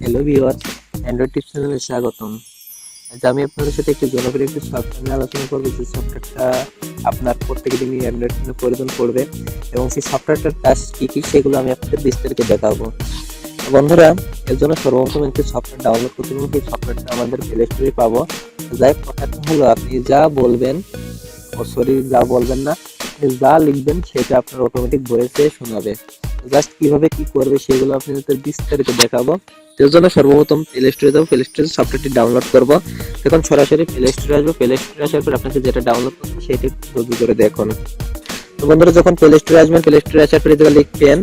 Hello viewers Android tips চ্যানেলে স্বাগতম। আজ আমি আপনাদের সাথে একটি জনপ্রিয় একটি সফটওয়্যার নিয়ে আলোচনা করব, যে সফটওয়্যারটা আপনার প্রত্যেক দিনই অ্যান্ড্রয়েড ফোনে প্রয়োজন পড়বে এবং সেই সফটওয়্যারটার কাজ কী কী সেগুলো আমি আপনাদের বিস্তারিত দেখাবো। বন্ধুরা, এর জন্য সর্বপ্রথম একটি সফটওয়্যার ডাউনলোড করতে হবে সেই সফটওয়্যারটা আমাদের প্লে স্টোরে পাবো। যাই কথাটা হলো আপনি যা বলবেন, ও সরি যা বলবেন না আপনি যা লিখবেন সেটা আপনার অটোমেটিক ভয়েসে শোনাবে। জাস্ট কীভাবে কি করবে সেগুলো আপনাদের বিস্তারিত দেখাবো। এর জন্য সর্বপ্রথম প্লে স্টোরে যাব। প্লে স্টোরে সফটওয়্যারটি ডাউনলোড করব। এখন সরাসরি প্লে স্টোরে আসব। প্লে স্টোরে আসার পর আপনাকে যেটা ডাউনলোড করতে হবে সেটা একটু করে দেখুন। তো বন্ধুরা, যখন প্লে স্টোরে আসবেন প্লে স্টোরে আসার পরে যেটা লিখবেন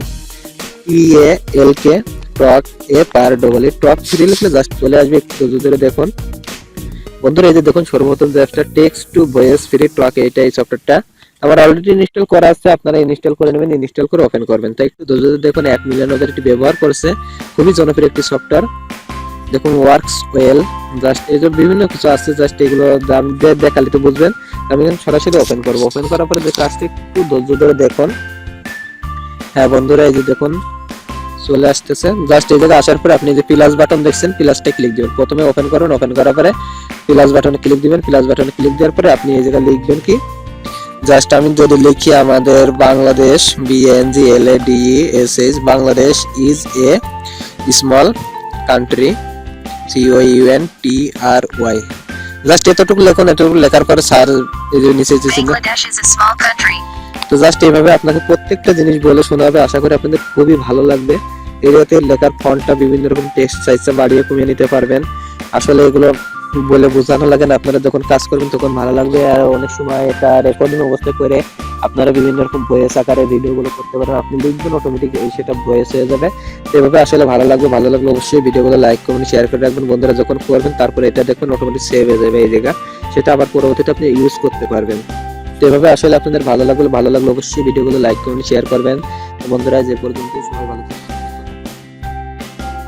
E A L K talk A par double A talk three লিখলে জাস্ট চলে আসবে। একটু ধৈর্য ধরে দেখুন। বন্ধুরা, এই যে দেখুন, সর্বপ্রথম যে একটা text to voice free talk এইটা এই সফটওয়্যারটা আমার অলরেডি ইনস্টল করা আছে, আপনারা ইনস্টল করে নেবেন ইনস্টল করে ওপেন করবেন। তাই একটু ধৈর্য ধরে দেখুন, এক মিলিয়ন ওদের একটি ব্যবহার করছে। খুবই জনপ্রিয় একটি সফটওয়্যার দেখুন ওয়ার্কস ওয়েল জাস্ট এই যে বিভিন্ন কিছু আছে জাস্ট এগুলো দেখালে তো বুঝবেন। আমি সরাসরি ওপেন করব। ওপেন করার পরে যে কাজটি একটু ধৈর্য ধরে দেখুন। হ্যাঁ বন্ধুরা, এই যে দেখুন, চলে আসতেছে। জাস্ট এই জায়গায় আসার পরে আপনি যে প্লাস বাটন দেখছেন প্লাসটা ক্লিক দিবেন। প্রথমে ওপেন করুন ওপেন করার পরে প্লাস বাটনে ক্লিক দিবেন প্লাস বাটনে ক্লিক দেওয়ার পরে আপনি এই জায়গায় লিখবেন কি? জাস্ট আমি যদি লিখি আমাদের Bangladesh B N G L A D S H Bangladesh is a small country C O U N T R Y just এতটুকু লেখুন এতটুকু লেখার পরে স্যার এই যে নিচে যে country. তো জাস্ট এইভাবে আপনাকে প্রত্যেকটা জিনিস বলে শোনাবে আশা করি আপনাদের খুবই ভালো লাগবে। এরিয়াতে লেখার ফন্টটা বিভিন্ন রকম টেক্সট সাইজটা বাড়িয়ে কমিয়ে নিতে পারবেন। আসলে এগুলো বলে বোঝানো লাগে না। আপনারা যখন কাজ করবেন তখন ভালো লাগবে। আর অনেক সময় এটা রেকর্ডিং অবস্থা করে আপনারা বিভিন্ন রকম ভয়েস আকারে ভিডিওগুলো করতে পারেন। আপনি লিখবেন অটোমেটিক সেটা ভয়েস হয়ে যাবে। এভাবে আসলে ভালো লাগবে, ভালো লাগলে অবশ্যই ভিডিওগুলো লাইক করবেন শেয়ার করে রাখবেন। বন্ধুরা যখন করবেন, তারপরে এটা দেখবেন অটোমেটিক সেভ হয়ে যাবে এই জায়গা। সেটা আবার পরবর্তীতে আপনি ইউজ করতে পারবেন। তো এভাবে আসলে আপনাদের ভালো লাগলে ভালো লাগলে অবশ্যই ভিডিওগুলো লাইক করবেন শেয়ার করবেন। বন্ধুরা, যে পর্যন্ত